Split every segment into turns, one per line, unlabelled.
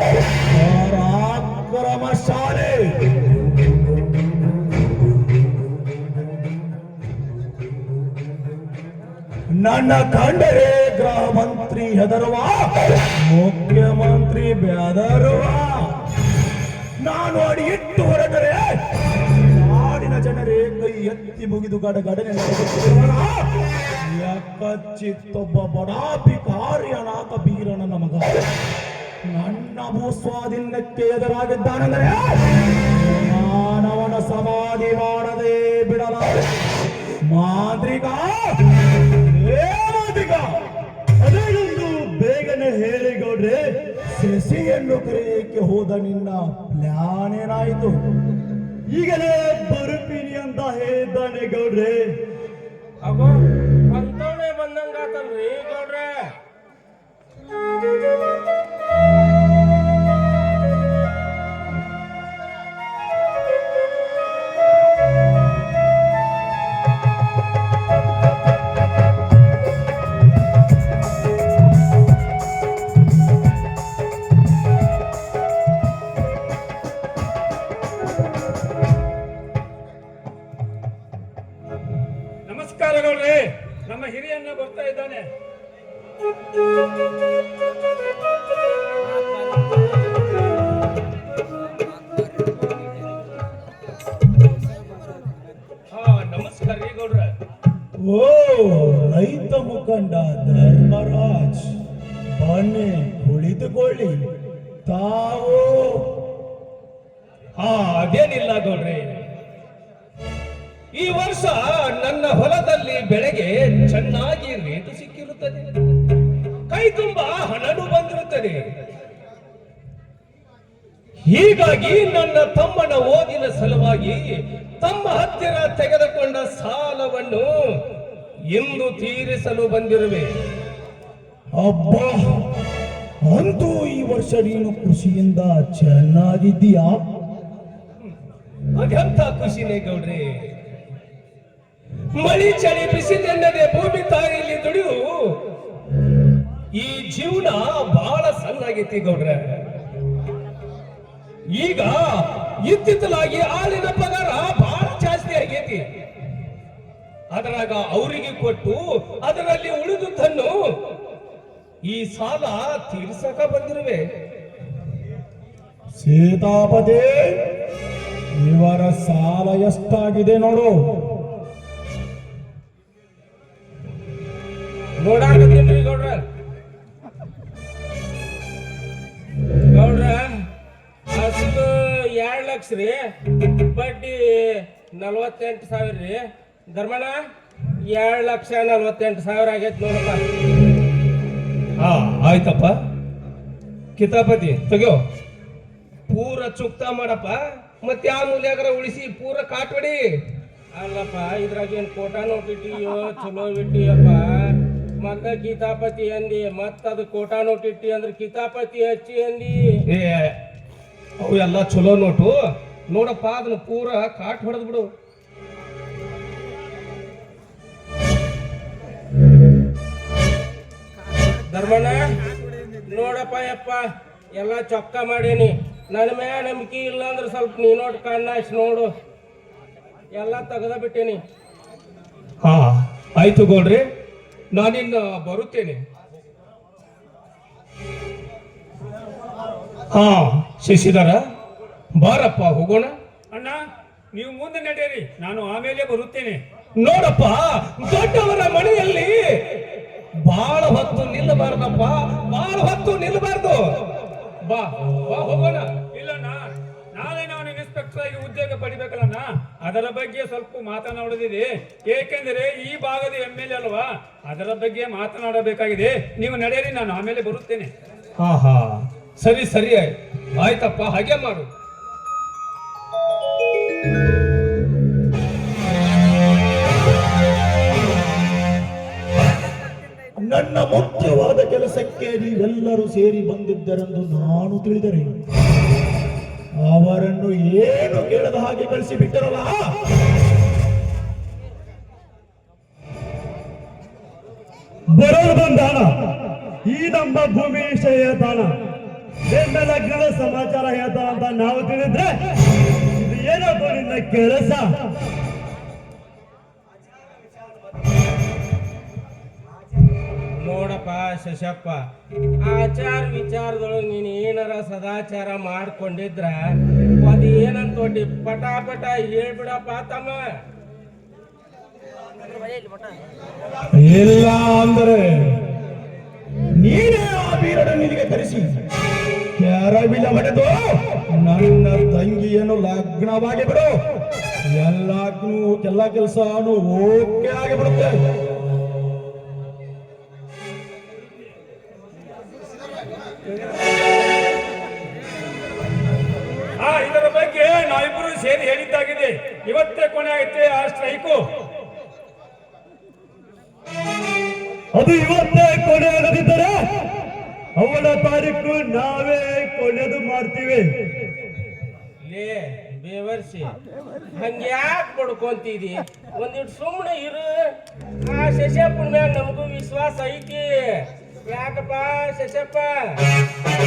ನಿಂತ ಪರಾಕ್ರಮ ಶಾಲೆ ನನ್ನ ಕಂಡರೆ ಗೃಹ ಮಂತ್ರಿ ಹೆದರುವ, ಮುಖ್ಯಮಂತ್ರಿ ಬೆದರುವ. ನಾನು ಅಡಿ ಇಟ್ಟು ಹೊರಟರೆ, ನಾಡಿನ ಜನರೇ ಕೈ ಎತ್ತಿ ಮುಗಿದು ಗಡಗಡನೆ ಕಚ್ಚಿತ್ತೊಬ್ಬ ಬಡಾಪಿ ಕಾರ್ಯನಾಥ ಬೀರನ ಮಗ ನನ್ನ ಭೂಸ್ವಾಧೀನಕ್ಕೆ ಎದುರಾಗಿದ್ದಾನೆಂದರೆ ಮಾನವನ ಸಮಾಧಿ ಮಾಡದೆ ಬಿಡಲಾರೆ. ಮಾಂತ್ರಿಕ ಮಾಂತ್ರಿಕ ಅದೇನೊಂದು ಬೇಗನೆ ಹೇಳಿ ಗೌಡ್ರೆ ಶಶಿಯನ್ನು ಕರೆಯಕ್ಕೆ ಹೋದ ನಿನ್ನ ಪ್ಲಾನ್ ಏನಾಯಿತು? ಈಗಲೇ ಬರುತ್ತೀನಿ ಅಂತ ಹೇಳಿದ್ದಾನೆ ಗೌಡ್ರೆ.
ಅಗೋ ಅಂತವನೇ ಬಂದಂಗಾತಲ್ರಿ ಗೌಡ್ರೆ.
ಮುಖಂಡ ಧರ್ಮರಾಜ್, ಬನ್ನಿ ಕುಳಿತುಕೊಳ್ಳಿ. ತಾವು
ಹಾ ಅದೇನಿಲ್ಲ ಗೌಡ್ರೆ. ಈ ವರ್ಷ ನನ್ನ ಹೊಲದಲ್ಲಿ ಬೆಳೆಗೆ ಚೆನ್ನಾಗಿ ರೇಟು ಸಿಕ್ಕಿರುತ್ತದೆ. ಕೈ ತುಂಬಾ ಹಣನು ಬಂದಿರುತ್ತದೆ. ಹೀಗಾಗಿ ನನ್ನ ತಮ್ಮನ ಓದಿನ ಸಲುವಾಗಿ ತಮ್ಮ ಹತ್ತಿರ ತೆಗೆದುಕೊಂಡ ಸಾಲವನ್ನು ಇಂದು ತೀರಿಸಲು ಬಂದಿರುವೆ.
ಅಬ್ಬ ಅಂತೂ ಈ ವರ್ಷ ನೀನು ಖುಷಿಯಿಂದ ಚೆನ್ನಾಗಿದ್ದೀಯಾ?
ಅದೆಂತ ಖುಷಿನೇ ಗೌಡ್ರೆ. ಮಳಿ ಚಳಿ ಬಿಸಿಲೆನ್ನದೆ ಭೂಮಿ ತಾಯಿಯಲ್ಲಿ ದುಡಿದು ಈ ಜೀವನ ಬಹಳ ಸಣ್ಣಾಗೈತಿ ಗೌಡ್ರೆ. ಈಗ ಇತ್ತಿತ್ತಲಾಗಿ ಹಾಲಿನ ಪಗಾರ ಅದರಾಗ ಅವರಿಗೆ ಕೊಟ್ಟು ಅದರಲ್ಲಿ ಉಳಿದುದನ್ನು ಈ ಸಾಲ ತೀರ್ಸಕ ಬಂದಿರುವೆ.
ಸೀತಾಪತಿ ಇವರ ಸಾಲ ಎಷ್ಟಾಗಿದೆ ನೋಡು.
ನೋಡಾಕತ್ತೀನ್ರಿ ಗೌಡ್ರ. ಗೌಡ್ರ ಅಷ್ಟು ಎರಡ್ ಲಕ್ಷ ರೀ ಬಡ್ಡಿ
ನಲ್ವತ್ತೆಂಟು ಸಾವಿರ ರೀ. ಧರ್ಮಣ್ಣ ಎರಡು ಲಕ್ಷ ನಲ್ವತ್ತೆಂಟು ಸಾವಿರ ಆಗೈತೆ ನೋಡಪ್ಪ.
ಹಾ ಆಯ್ತಪ್ಪ. ಕಿತಾಪತಿ ತೆಗಿಯೋ. ಪೂರ ಚುಕ್ತ ಮಾಡಪ್ಪ. ಮತ್ತೆ ಯಾವ ಮೂಲ್ಯಾಗರ ಉಳಿಸಿ ಪೂರ ಕಾಟ್ಬಿಡಿ.
ಅಲ್ಲಪ್ಪ ಇದ್ರಾಗ ಏನು ಕೋಟ ನೋಟಿಟ್ಟಿಯೋ ಚಲೋ ಬಿಟ್ಟಿಯಪ್ಪ ಮತ್ತ ಕಿತಾಪತಿ ಅಂದಿ ಮತ್ತ ಅದು ಕೋಟ ನೋಟಿಟ್ಟಿ ಅಂದ್ರೆ ಕಿತಾಪತಿ ಹಚ್ಚಿ ಅಂದಿ.
ಏ ಅವು ಎಲ್ಲ ಚಲೋ ನೋಟು. ನೋಡಪ್ಪ ಅದನ್ನ ಪೂರ ಕಾಟ್ ಹೊಡೆದ್
ಧರ್ಮಣ್ಣ ನೋಡಪ್ಪ ಯಪ್ಪ ಎಲ್ಲ ಚೊಕ್ಕ ಮಾಡೀನಿ. ನನ್ನ ಮ್ಯಾಗ ನಂಬಿಕೆ ಇಲ್ಲ ಅಂದ್ರೆ ಸ್ವಲ್ಪ ನೀ ನೋಟ್ ಕಣ್ಣಾಶ್ ನೋಡು. ಎಲ್ಲ ತೆಗೆದ ಬಿಟ್ಟೀನಿ.
ಹಾ ಆಯ್ತು ಗೌಡ್ರಿ. ನಾನಿನ್ನ ಬರುತ್ತೇನೆ. ಹಾ ಶಶಿಧರ ಬಾರಪ್ಪ ಹೋಗೋಣ.
ಅಣ್ಣ ನೀವು ಮುಂದೆ ನಡೆಯಿರಿ ನಾನು ಆಮೇಲೆ ಬರುತ್ತೇನೆ.
ನೋಡಪ್ಪ ದೊಡ್ಡವರ ಮನೆಯಲ್ಲಿ ಬಹಳ ಹೊತ್ತು ನಿಲ್ಲಬಾರ್ದಪ್ಪ ಬಾಳ ಹೊತ್ತು ನಿಲ್ಲಬಾರ್ದು. ಬಾ ಬಾ ಹೋಗೋಣ.
ಇಲ್ಲಣ್ಣ ನಾಳೆ ನಾನು ಇನ್ಸ್ಪೆಕ್ಟರ್ ಆಗಿ ಉದ್ಯೋಗ ಪಡಿಬೇಕಲ್ಲಣ್ಣ. ಅದರ ಬಗ್ಗೆ ಸ್ವಲ್ಪ ಮಾತನಾಡೋದಿದೆ. ಏಕೆಂದರೆ ಈ ಭಾಗದ ಎಂ ಎಲ್ ಅಲ್ವಾ? ಅದರ ಬಗ್ಗೆ ಮಾತನಾಡಬೇಕಾಗಿದೆ. ನೀವು ನಡೆಯಲಿ ನಾನು ಆಮೇಲೆ ಬರುತ್ತೇನೆ.
ಹಾ ಹಾ ಸರಿ ಸರಿ ಆಯ್ತು. ಆಯ್ತಪ್ಪ ಹಾಗೆ ಮಾಡು.
ನನ್ನ ಮುಖ್ಯವಾದ ಕೆಲಸಕ್ಕೆ ನೀವೆಲ್ಲರೂ ಸೇರಿ ಬಂದಿದ್ದರೆಂದು ನಾನು ತಿಳಿದರೆ ಅವರನ್ನು ಏನು ಕೇಳದ ಹಾಗೆ ಕಳಿಸಿಬಿಟ್ಟರಲ್ಲ?
ಬರೋರು ಬಂದಾನ ಈ ನಮ್ಮ ಭೂಮಿ ವಿಷಯ ಹೇಳ್ತಾನ ಸಮಾಚಾರ ಹೇಳ್ತಾನ ಅಂತ ನಾವು ತಿಳಿದ್ರೆ ಇದು ಏನಪ್ಪ ನಿನ್ನ ಕೆಲಸ?
ಶಶಪ್ಪ ಆಚಾರ ವಿಚಾರದೊಳಗೆ ನೀನು ಏನಾರ ಸದಾಚಾರ ಮಾಡ್ಕೊಂಡಿದ್ರ, ಅದು ಏನಂತ ಒಡ್ಡಿ ಪಟ ಪಟ ಹೇಳ್ಬಿಡಪ್ಪ ತಮ್ಮ.
ಇಲ್ಲ ಅಂದ್ರೆ ನೀನೇ ಆ ಬೀರಡ ನಿನಗೆ ಕರೆಸಿ. ಕೆರವಿಲ ಮಡೆದು ನನ್ನ ತಂಗಿಯನ್ನು ಲಗ್ನವಾಗಿ ಬಿಡು. ಎಲ್ಲಾಗ್ನೂ ಎಲ್ಲ ಕೆಲಸ ಓಕೆ ಆಗಿಬಿಡುತ್ತೆ.
ನಾವಿಬ್ಬರು ಸೇರಿ ಹೇಳಿದ್ದಾಗಿದೆ. ಇವತ್ತೇ ಕೊನೆ ಆಗುತ್ತೆ ಆ ಸ್ಟ್ರೈಕು?
ಅದು ಇವತ್ತೇ ಕೊನೆ ಆಗದಿದ್ದರೆ ಅವಳ ತಾರೀಕು ನಾವೇ ಕೊನೆದು ಮಾಡ್ತೀವಿ.
ಲೇ ಬೇವರ್ಸಿ ಹಂಗ್ಯಾಕ್ ಬಡ್ಕೊಂತಿದಿ? ಒಂದಿಟ್ಟು ಸುಮ್ಮನೆ ಇರು. ಆ ಶಶಪ್ಪನ ಮ್ಯಾಗ ನಮಗೂ ವಿಶ್ವಾಸ ಐತಿ. ಯಾಕಪ್ಪ ಶಶಪ್ಪ?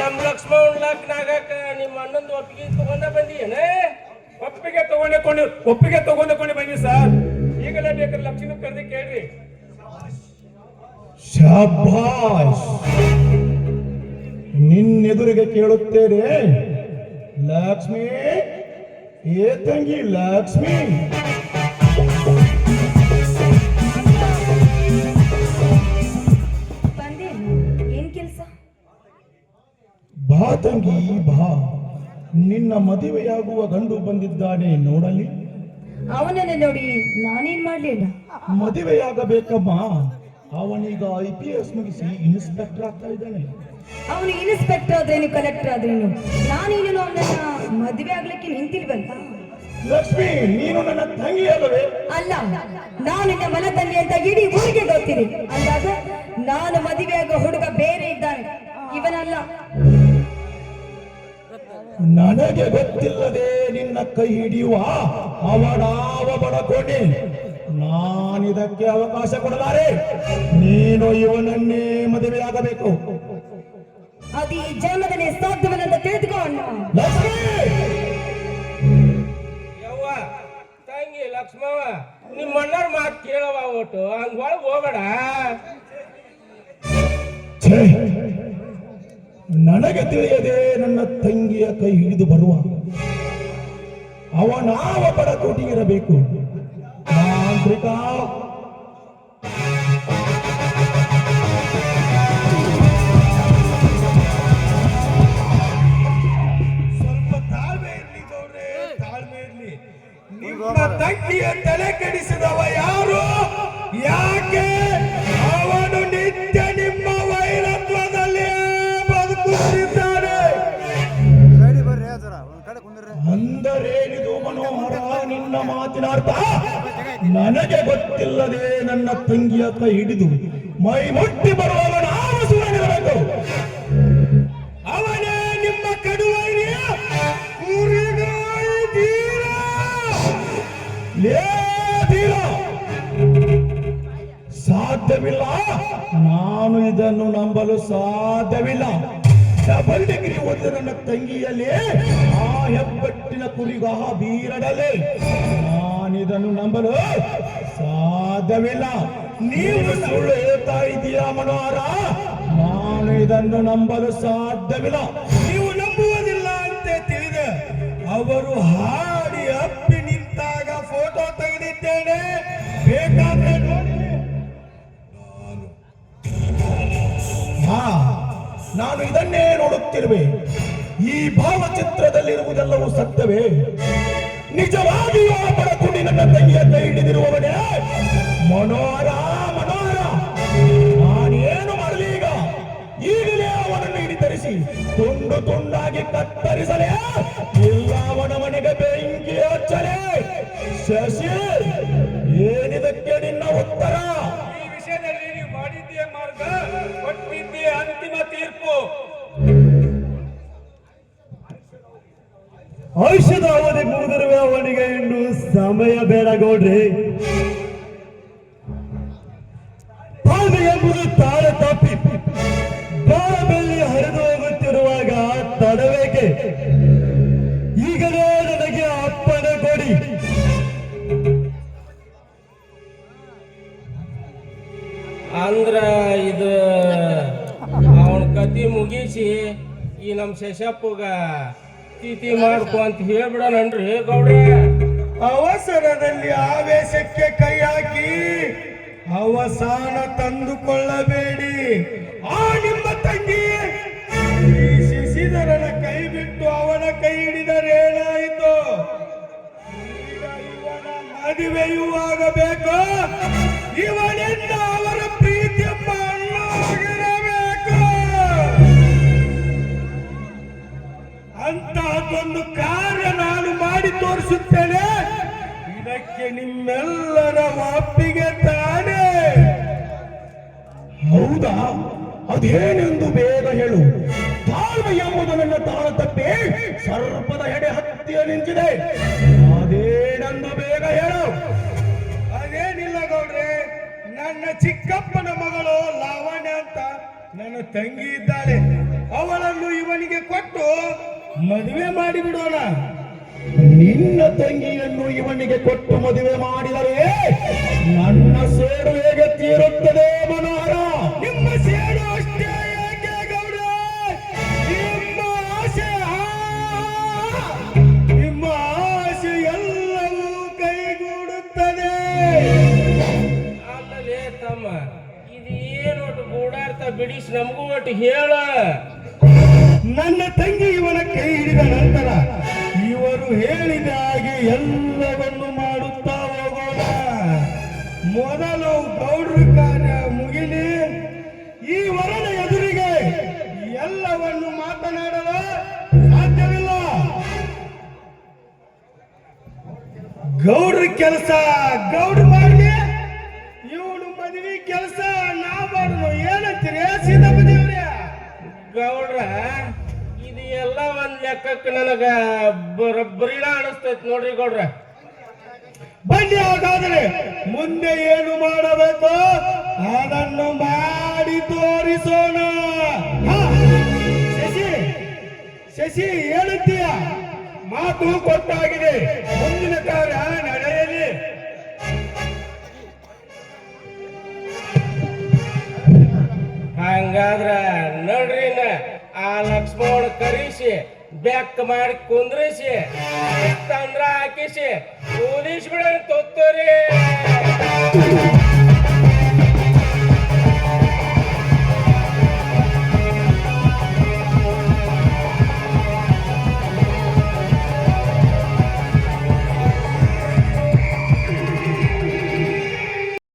ನಮ್ಮ ಲಕ್ಷ್ಮಣ ಲಗ್ನ ಆಗಾಕ ನಿಮ್ಮ ಅಣ್ಣಂದು ಒಪ್ಪಿಗೆ ತಗೊಂಡ ಬಂದಿಯೇನ?
ಒಪ್ಪಿಗೆ ತಗೊಂಡು ಒಪ್ಪಿಗೆ ತಗೊಂಡುಕೊಂಡು ಬನ್ನಿ ಸರ್. ಈಗಲೇ ಬೇಕಾದ್ರೆ ಲಕ್ಷ್ಮಿ ಕರೆದು ಕೇಳ್ರಿ.
ಶಾಬಾಷ್ ನಿನ್ನೆದುರಿಗೆ ಕೇಳುತ್ತೇನೆ ಲಕ್ಷ್ಮಿ ಏ ತಂಗಿ ಲಕ್ಷ್ಮಿ! ಬಾ ತಂಗಿ ಬಾ ನಿನ್ನ ಮದುವೆಯಾಗುವ ಗಂಡು ಬಂದಿದ್ದಾನೆ ನೋಡಲಿ.
ಅವನನ್ನ ನೋಡಿ ನಾನೇನ್ ಮಾಡ್ಲಿಲ್ಲ
ಮದುವೆಯಾಗಬೇಕಮ್ಮ. ಅವನೀಗ ಐ ಪಿ ಎಸ್ ಮುಗಿಸಿ ಇನ್ಸ್ಪೆಕ್ಟರ್ ಆಗ್ತಾ ಇದ್ದಾನೆ.
ಅವನು ಇನ್ಸ್ಪೆಕ್ಟರ್ ಆದ್ರೇನು ಕಲೆಕ್ಟರ್ ಆದ್ರೇನು? ನಾನೇನು ಅವನನ್ನ ಮದುವೆ ಆಗ್ಲಿಕ್ಕೆ ನಿಂತಿಲ್ವಲ್ಲ?
ಲಕ್ಷ್ಮಿ ನೀನು ನನ್ನ ತಂಗಿ ಅಲ್ಲವೇ?
ಅಲ್ಲ ನಾನು ನಿನ್ನ ಮನ ತಂಗಿ ಅಂತ ಇಡೀ ಊರಿಗೆ ಗೊತ್ತಿದೆ. ಅಂದಾಗ ನಾನು ಮದುವೆ ಆಗೋ ಹುಡುಗ
ನನಗೆ ಗೊತ್ತಿಲ್ಲದೆ ನಿನ್ನ ಕೈ ಹಿಡಿಯುವ ಅವಡಾವ ಬಡಕೋಣೆ. ನಾನಿದಕ್ಕೆ ಅವಕಾಶ ಕೊಡಲಾರೆ. ನೀನು ಇವನನ್ನೇ ಮದುವೆಯಾಗಬೇಕು.
ಅದು ಈ ಜನ್ಮದಲ್ಲಿ ಸಾಧ್ಯವನ್ನಂತ ತಿಳಿದುಕೊಂಡು
ಯವ್ವ ತಂಗಿ ಲಕ್ಷ್ಮವ್ವ ನಿಮ್ಮ ಅಣ್ಣರ ಮಾತು ಕೇಳವ ಒಟ್ಟು. ಹಂಗ ಒಳಗೆ ಹೋಗಡ
ಛೇ, ನನಗೆ ತಿಳಿಯದೆ ನನ್ನ ತಂಗಿಯ ಕೈ ಹಿಡಿದು ಬರುವ ಅವನಾವ ಬಡಕೋಟಿ ಇರಬೇಕು ತಾಂತ್ರಿಕ.
ತಂಗಿಯ ತಲೆ ಕೆಡಿಸಿದವ ಯಾರು? ಯಾಕೆ? ಅಂದರೇನಿದು ಮನೋಹರ? ನಿನ್ನ ಮಾತಿನ ಅರ್ಥ ನನಗೆ ಗೊತ್ತಿಲ್ಲದೆ ನನ್ನ ತಂಗಿಯ ಕೈ ಹಿಡಿದು ಮೈ ಮುಟ್ಟಿ ಬರುವವ ನಾವು ಅವನೇ ನಿಮ್ಮ. ಸಾಧ್ಯವಿಲ್ಲ? ನಾನು ಇದನ್ನು ನಂಬಲು ಸಾಧ್ಯವಿಲ್ಲ. ಡಬಲ್ ಡಿಗ್ರಿ ಓದಿದ ನನ್ನ ತಂಗಿಯಲ್ಲಿ ಆ ಹೆಬ್ಬಟ್ಟಿನ ಕುರಿಗ ಬೀರಡಲೆ. ನಾನಿದನ್ನು ನಂಬಲು ಸಾಧ್ಯವಿಲ್ಲ. ನೀವು ಸುಳ್ಳು ಹೇಳ್ತಾ ಇದ್ದೀರಾ ಮನೋಹರ? ನಾನು ಇದನ್ನು ನಂಬಲು ಸಾಧ್ಯವಿಲ್ಲ. ನೀವು ನಂಬುವುದಿಲ್ಲ ಅಂತ ತಿಳಿದೆ. ಅವರು ಹಾಡಿ ನಾನು ಇದನ್ನೇ ನೋಡುತ್ತಿರುವೆ. ಈ ಭಾವಚಿತ್ರದಲ್ಲಿರುವುದೆಲ್ಲವೂ ಸತ್ಯವೇ? ನಿಜವಾಗಿಯೂ ಬಡಕುಡಿ ನನ್ನ ತಂಗಿಯ ಹಿಡಿದಿರುವವನೇ? ಮನೋಹರ ಮನೋಹರ! ನಾನೇನು ಮಾಡಲಿ ಈಗ? ಈಗಲೇ ಅವನನ್ನು ಹಿಡಿತರಿಸಿ, ತುಂಡು ತುಂಡಾಗಿ ಕತ್ತರಿಸಲೇ ಇಲ್ಲ ಅವನ ಮನೆಗೆ ಬೆಂಕಿ ಹಚ್ಚಲೇ, ಶಶಿ
ತೀರ್ಪು
ಔಷಧ ಅವಧಿ ಮುಗಿದಿರುವ ಅವನಿಗೆ ಇನ್ನು ಸಮಯ ಬೇಡ ಗೌಡ್ರಿ.
ಮುಗಿಸಿ ಈ ನಮ್ಮ ಶಶಪ್ಪಗ ತಿಥಿ ಮಾಡ್ಕೊ ಅಂತ ಹೇಳ್ಬಿಡೋಣನ್ರಿ ಗೌಡ್ರೆ.
ಅವಸರದಲ್ಲಿ ಆವೇಶಕ್ಕೆ ಕೈ ಹಾಕಿ ಅವಸಾನ ತಂದುಕೊಳ್ಳಬೇಡಿ. ಆ ನಿಮ್ಮ ತಂಗಿ ಶಿಶಿಧರನ ಕೈ ಬಿಟ್ಟು ಅವನ ಕೈ ಹಿಡಿದರೆ ಏನಾಯಿತು? ಮದುವೆಯೂ ಆಗಬೇಕು. ಇವನಿಂದ ಅಂತಹದೊಂದು ಕಾರ್ಯ ನಾನು ಮಾಡಿ ತೋರಿಸುತ್ತೇನೆ. ಇದಕ್ಕೆ ನಿಮ್ಮೆಲ್ಲರ ಒಪ್ಪಿಗೆ ತಾನೇ. ಹೌದಾ? ಅದೇನೆಂದು ಬೇಗ ಹೇಳು. ತಾಳ್ಮೆ ಎಂಬುದು ನನ್ನ ತಾಳ ತಪ್ಪಿ ಸರ್ಪದ ಹೆಡೆ ಹತ್ತಿರ ನಿಂತಿದೆ. ಅದೇನೆಂದು ಬೇಗ ಹೇಳು. ಅದೇನಿಲ್ಲ ಗೌಡ್ರೆ, ನನ್ನ ಚಿಕ್ಕಪ್ಪನ ಮಗಳು ಲಾವಣ್ಯ ಅಂತ ನನ್ನ ತಂಗಿ ಇದ್ದಾಳೆ. ಅವಳನ್ನು ಇವನಿಗೆ ಕೊಟ್ಟು ಮದುವೆ ಮಾಡಿ ಬಿಡೋಣ ನಿನ್ನ ತಂಗಿಯನ್ನು ಇವನಿಗೆ ಕೊಟ್ಟು ಮದುವೆ ಮಾಡಿದರೆ ನನ್ನ ಸೇಡು ಹೇಗೆ ತೀರುತ್ತದೆ ಮನೋಹರ? ನಿಮ್ಮ ಸೇಡು ಅಷ್ಟೇ ಏಕೆ ಗೌಡ? ನಿಮ್ಮ ಆಸೆ ಆ, ನಿಮ್ಮ ಆಸೆ ಎಲ್ಲವೂ ಕೈಗೂಡುತ್ತದೆ.
ಅಲ್ಲಲೇ ತಮ್ಮ ಇದೇನು ಗೂಡಾರ್ಥ ಬಿಡಿಸಿ ನಮಗೂ ಒಟ್ಟು ಹೇಳ.
ನನ್ನ ತಂಗಿ ಇವನ ಕೈ ಹಿಡಿದ ನಂತರ ಇವರು ಹೇಳಿದ ಹಾಗೆ ಎಲ್ಲವನ್ನು ಮಾಡುತ್ತಾ ಹೋಗೋಣ. ಮೊದಲು ಗೌಡ್ರ ಕಾರ್ಯ ಮುಗಿಲಿ. ಈ ವರನ ಎದುರಿಗೆ ಎಲ್ಲವನ್ನು ಮಾತನಾಡಲು ಸಾಧ್ಯವಿಲ್ಲ. ಗೌಡ್ರ ಕೆಲಸ, ಗೌಡ್ರ ಮಾಡಿ ಇವನು ಮದುವೆ ಕೆಲಸ ನಾ ಮಾಡುದು ಏನಂತೀರಿ? ಸೀದಪ್ಪ
ಲೆಕ್ಕಕ್ಕೆ ನನಗ ಬರೀಡ ಅನಿಸ್ತೈತ್ ನೋಡ್ರಿ ಗೌಡ್ರ.
ಬನ್ನಿ ಹಾಗಾದ್ರೆ ಮುಂದೆ ಏನು ಮಾಡಬೇಕು? ಅದನ್ನು ಮಾಡಿ ತೋರಿಸೋಣ. ಶಶಿ ಶಶಿ ಹೇಳುತ್ತೀಯ? ಮಾತು ಕೊಟ್ಟಾಗಿದೆ. ಮುಂದಿನ ಕಾರ್ಯ ನಡೆಯಲಿ.
ಹಂಗಾದ್ರ ನೋಡ್ರಿ ಆ ಲಕ್ಷ್ಮಣ ಕರಿಸಿ. ಬೆಕ್ಕ ಮಾಡಿ ಕುಂದ್ರಿಸಿ ತಂದ್ರ ಹಾಕಿಸಿ ಪೊಲೀಸ್ ಬಿಡ ತೊತ್ತೋರಿ.